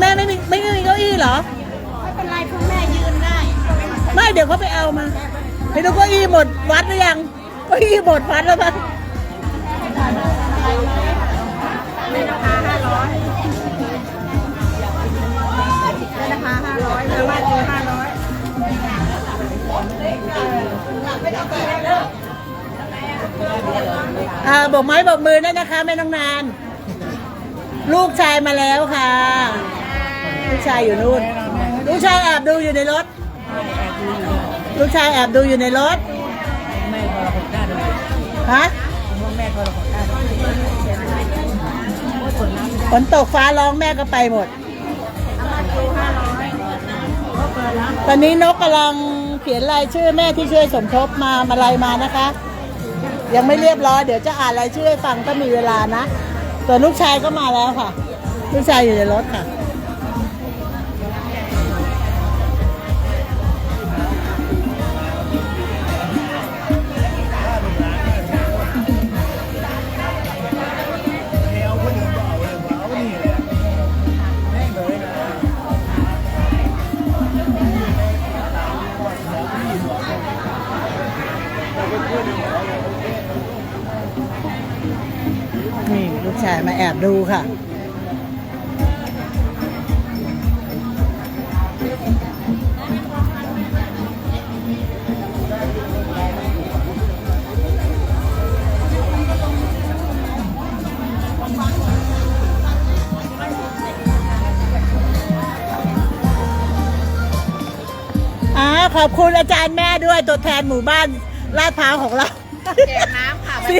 แม่ไม่มีไม่มีเก้าอี้เหรอ ไม่เป็นไรคุณแม่ยืนได้ไม่เดี๋ยวเขาไปเอามาไปดูเก้าอี้หมดวัดหรือยังเก้าอี้หมดวัดแล้วปะในราคาห้าร้อยในราคาห้าร้อยแต่ว่าตัห้าร้อยบอกไม้บอกมือได้นะคะแม่น้องนาน ลูกชายมาแล้วค่ะ ลูกชายอยู่นู่น ลูกชายแอบดูอยู่ในรถ ลูกชายแอบดูอยู่ในรถแม่ทรหดได้เลยฮะผมว่าแม่ทรหดได้เลยฝนตกฟ้าร้องแม่ก็ไปหมด ตอนนี้นกกำลังเขียนรายชื่อแม่ที่ช่วยสมทบมามาลายมานะคะ ยังไม่เรียบร้อยเดี๋ยวจะอ่านรายชื่อให้ฟังก็มีเวลานะ ตัวลูกชายก็มาแล้วค่ะ ลูกชายอยู่ในรถค่ะ ดูค่ะอ่าขอบคุณอาจารย์แม่ด้วยตัวแทนหมู่บ้านลาดพร้าวของเราแจกน้ำค่ะวัน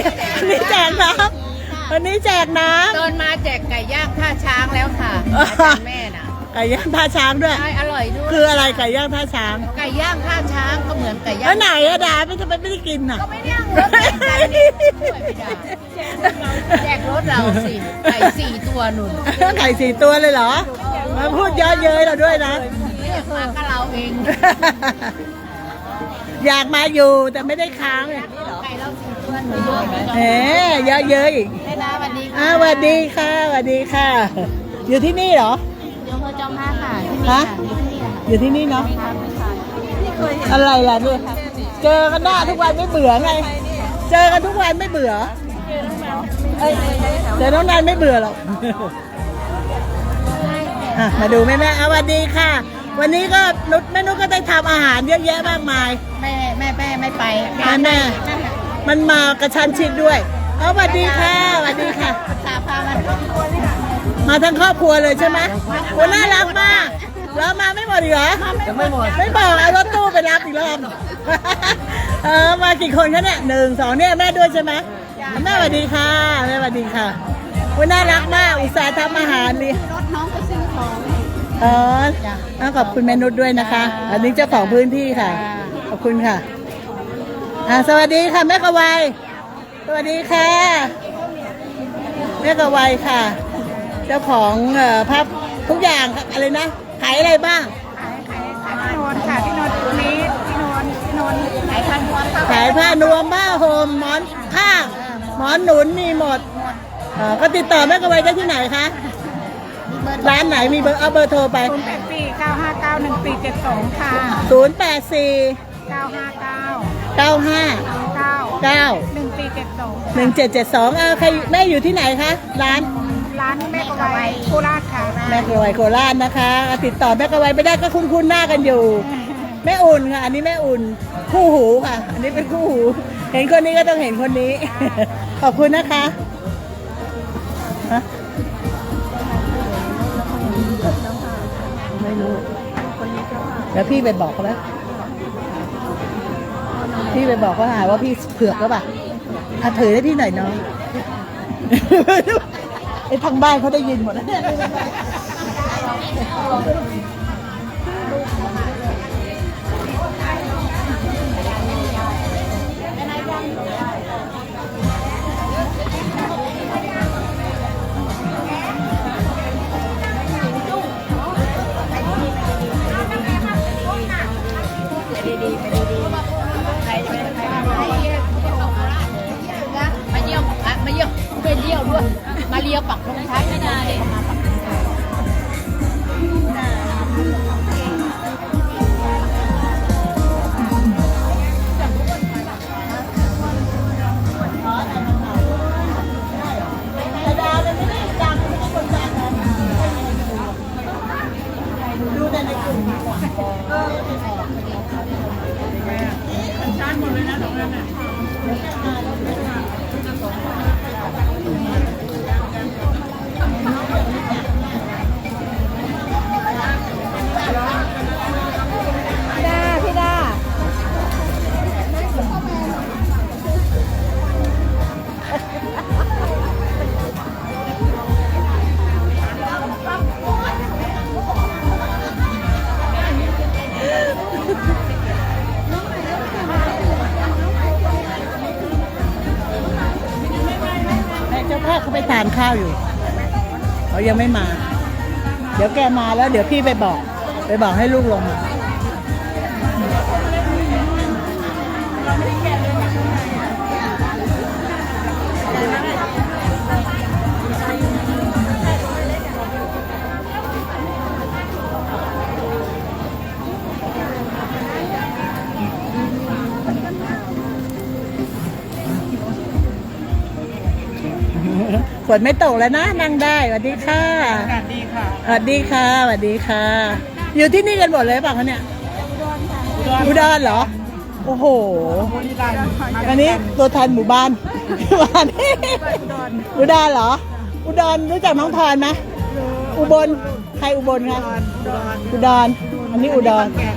นี้แจกน้ำ วันนี้แจกน้เดินมาแจกไก่ย่างท่าช้างแล้วค่ะอาจารย์แม่น่ะำไก่ย่างท่าช้างด้วย ใช่อร่อยด้วยคืออะไรไก่ย่างท่าช้างไก่ย่างท่าช้างก็เหมือนไก่ย่าแล้งวไหนอะดาไม่ทำไมไม่ได้กินอะก็ไม่ได้เอารถแจกไก่นี่ช่วยไม่ได้แจกรถเราสิไก่สี่ตัวหนุนไก่สี่ตัวเลยเหรอมาพูดเยอะเย้ยเราด้วยนะเรียกมาก็เราเอง อยากมาอยู่แต่ไม่ได้ค้างเลยไก่เราสี่ตัวหนุนเอ๋เยอะเย้ยอีกได้นะวันนี้อ่าสวัสดีค่ะสวัสดีค่ะ อยู่ที่นี่เหรอเดี๋ยวเขาจอมห้าค่ะที่นี่ฮะค่ะที่นี่ค่ะอยู่ที่นี่เนาะ ไม่เคยเห็นอะไรล่ะเนี่ยเจอกันหน้าทุกวันไม่เบื่อไง เจอกันทุกวันไม่เบื่อเอ้ยเจอน้องนานไม่เบื่อหรอกอะมาดูแม่แม่ๆอะสวัสดีค่ะ วันนี้ก็นุชแม่นุชก็ได้ทำอาหารเยอะแยะมากมาย แม่แม่แม่ไม่ไปแม่แม่มันมากระชั้นชิดด้วย เอาสวัสดีค่ะสวัสดีค่ะตาพามันมาทั้งครอบครัวเลยใช่ไหมโอ้น่ารักมากแล้วมาไม่หมดอีกเหรอยังไม่หมดไม่บอกเอารถตู้ไปรับอีกรอบเออมากี่คนคะเนี่ยหนึ่งสองเนี่ยแม่ด้วยใช่ไหมแม่สวัสดีค่ะแม่สวัสดีค่ะวันน่ารักมากอุตส่าห์ทำอาหารเลยรถน้องไปซื้อของอ๋ออะขอบคุณแม่นุชด้วยนะคะ อันนี้เจ้าของพื้นที่ค่ะ ขอบคุณค่ะอะสวัสดีค่ะแม่กวาย สวัสดีค่ะแม่กวายค่ะ เจ้าของเอ่อพับทุกอย่างค่ะอะไรนะ ขายอะไรบ้าง ขายขายขายพี่นนท์ค่ะพี่นนท์ตรงนี้พี่นนท์พี่นนท์ขายพันวนค่ะขายผ้านวมผ้าห่มหมอนผ้าหมอนหนุนมีหมดเอ่อก็ติดต่อแม่กวายได้ที่ไหนคะ ร้านไหนมีเบอร์เอาเบอร์โทรไป ศูนย์แปดสี่เก้าห้าเก้าหนึ่งสี่เจ็ดสองค่ะ0 8 4 เก้าห้าเก้า9 5 เก้า9หนึ่งสี่เจ็ดสอง1 7 7 2เออใครแม่อยู่ที่ไหนคะร้าน ร้านแม่กวัยโคราชค่ะแม่กวายโคราชนะคะติดต่อแม่กวายไปได้ก็คุ้นคุ้นๆหน้ากันอยู่ แม่อุ่นค่ะ อันนี้แม่อุ่นคู่หูค่ะ อันนี้เป็นคู่หู เห็นคนนี้ก็ต้องเห็นคนนี้ ขอบคุณนะคะฮะไม่รู้เดี๋ยวพี่ไปบอกเขาไหม พี่ไปบอกเขาหาว่าพี่เผือกแล้วป่ะอะเผยได้พี่หน่อยน้องไอ้ทางบ้านเขาได้ยินหมดแล้ว ที่ยวด้วย มาเรียวปักธงชัยไม่ได้มาปักหมดเลยนะตรงนั้นน่ะ แม่เจ้าภาพเขาไปทานข้าวอยู่เขายังไม่มา เดี๋ยวแกมาแล้ว เดี๋ยวพี่ไปบอก ไปบอกให้ลูกลงมา นไม่ตกแล้วนะนั่งได้สวัสดีค่ะอากาศดีค่ะสวัสดีค่ะสวัสดีค่ะ อยู่ที่นี่กันหมดเลยเปล่ะคะเนี่ยอุดรเหรอ โอ้โหบุรีรัมย์มาอันนี้ตัวแทนหมู่บ้านหมู่บ้านอุดรเหรอ อุดรรู้จักน้องพรไหมอุบลใครอุบลคะอุดรอุดรอันนี้อุดรแก่น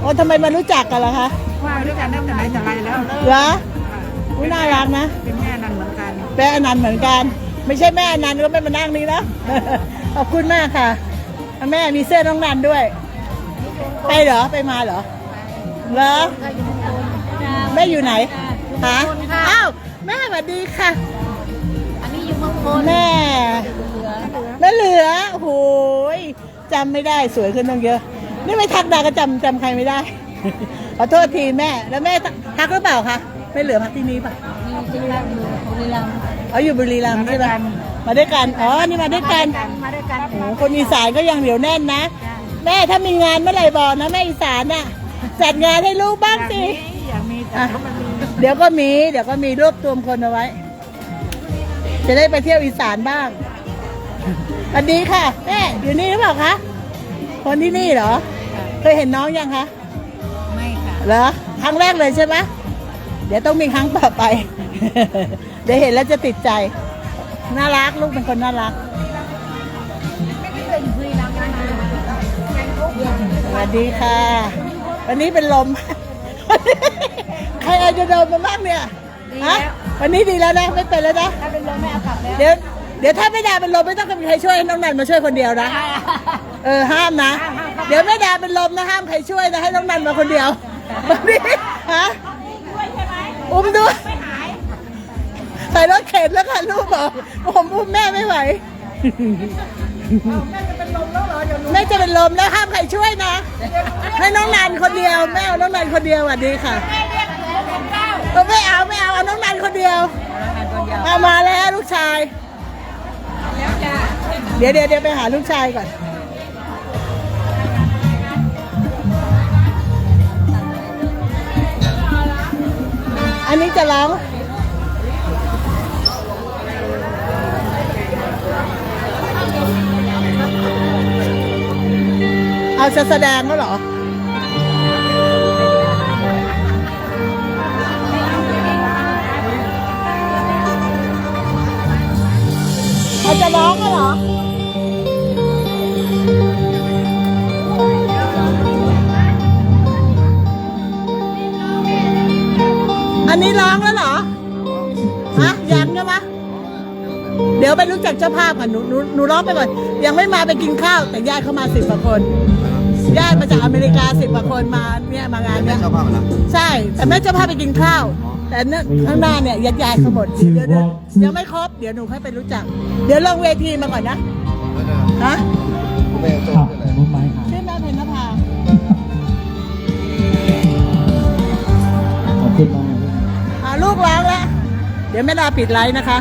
โอ้ทำไมมารู้จักกันล่ะคะว่าด้วยกันตั้งแต่ไหนแต่ไรแล้วเหรออุ๊ยน่ารักนะ เป็นแม่นันเหมือนกัน แม่อนันต์เหมือนกัน ไม่ใช่แม่อนันต์ก็ไม่มานั่งนี่แล้วขอบคุณมากค่ะ แม่มีเสื้อน้องนันด้วย ไปเหรอไปมาเหรอเหรอแม่อยู่ไหนฮะอ้าวแม่สวัสดีค่ะ อันนี้อยู่เมืองพลแม่เหลือแม่เหลือโอ้โหยจำไม่ได้สวยขึ้นตั้งเยอะ นี่ไม่ทักดาก็จำจำใครไม่ได้ขอโทษทีแม่แล้วแม่ทักหรือเปล่าคะไม่เหลือพักที่นี่ปะมีที่รักอยู่บุรีรัมย์ อ๋ออยู่บุรีรัมย์ใช่ไหมมาด้วยกัน อ๋อ นี่มาด้วยกัน มาด้วยกันโอ้โหคนอีสานก็ยังเหนียวแน่นนะ แม่ถ้ามีงานเมื่อไหร่บอกนะแม่อีสานน่ะ จัดงานให้ลูกบ้างสิอยากมีแต่อะก็มันมีเดี๋ยวก็มี เดี๋ยวก็มีรวบรวมคนเอาไว้ จะได้ไปเที่ยวอีสานบ้างสวัสดีค่ะแม่อยู่นี่หรือเปล่าคะ คนที่นี่เหรอ เคยเห็นน้องยังคะ ไม่ค่ะ เหรอ ครั้งแรกเลยใช่ไหมเดี๋ยวต้องมีครั้งต่อไปเดี๋ยวเห็นแล้วจะติดใจ น่ารักลูกเป็นคนน่ารักเป็นบุรีรัมย์นะสวัสดีค่ะ วันนี้เป็นลม ใครเอาจะโดนมาบ้างเนี่ยฮะวันนี้ดีแล้วนะไม่เป็นแล้วนะถ้าเป็นลมไม่เอากลับแล้วเดี๋ยวเดี๋ยวถ้าไม่ดาเป็นลมไม่ต้องมีใครช่วยให้น้องนันมาช่วยคนเดียวนะเออห้ามนะ เดี๋ยวแม่ดาเป็นลมนะห้ามใครช่วยนะให้น้องนันมาคนเดียววันนี้ฮะอุ้มด้วยใส่รถเข็นแล้วค่ะลูกบอกผมอุ้มแม่ไม่ไหว แม่จะเป็นลมแล้วห้ามใครช่วยนะ ให้น้องนันคนเดียว แม่เอาน้องนันคนเดียวสวัสดีค่ะเออไม่เอาไม่เอาเอาน้องนันคนเดียวเอามาแล้วลูกชาย เดี๋ยวเดี๋ยวเดี๋ยวไปหาลูกชายก่อน อันนี้จะร้อง จะแสดงก็เหรอเอาจะร้องก็เหรออันนี้ร้องแล้วเหรอฮะยังใช่ไหมเดี๋ยวไปรู้จักเจ้าภาพก่อนหนูหนูหนูร้องไปก่อน ยังไม่มาไปกินข้าว แต่ญาติเข้ามาสิบกว่าคน ญาติมาจากอเมริกาสิบกว่าคนมาเนี่ยมางานเนี่ย เจ้าภาพเหรอใช่ แต่แม่เจ้าภาพไปกินข้าว แต่เนี่ยข้างหน้าเนี่ยญาติยายเขาหมดเดี๋ยวเดี๋ยวยังไม่ครบ เดี๋ยวหนูค่อยไปรู้จัก เดี๋ยวลงเวทีมาก่อนนะฮะแม่โจ้เป็นอะไรชื่อแม่เพญนภาขอบคุณมาก อ่าลูกร้องแล้วเดี๋ยวแม่ดาปิดไลน์นะคะ